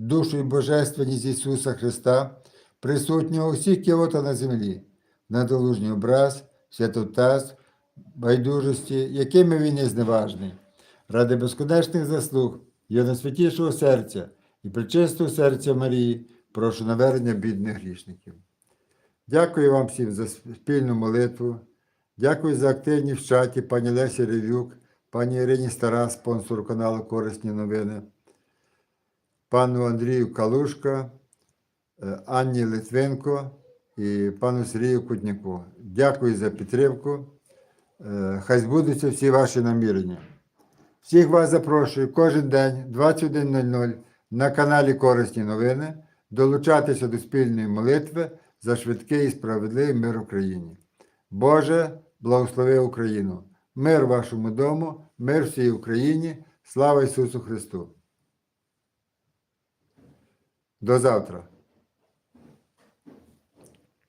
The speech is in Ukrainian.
душу і божественність Ісуса Христа, присутнього у всіх кіота на землі, надолужній образ, святотаз, байдужості, якими він є зневажний, ради безконечних заслуг Його найсвятішого серця і причистого серця Марії, прошу навернення бідних грішників. Дякую вам всім за спільну молитву. Дякую за активність в чаті пані Лесі Ревюк, пані Ірині Стара, спонсору каналу Корисні новини, пану Андрію Калушка, е, Анні Литвинко і пану Сергію Кутняку. Дякую за підтримку. Е, Хай збудуться всі ваші намірення. Всіх вас запрошую кожен день 21.00 на каналі Корисні новини долучатися до спільної молитви за швидкий і справедливий мир Україні. Боже, благослови Україну! Мир вашому дому, мир всій Україні, слава Ісусу Христу! До завтра!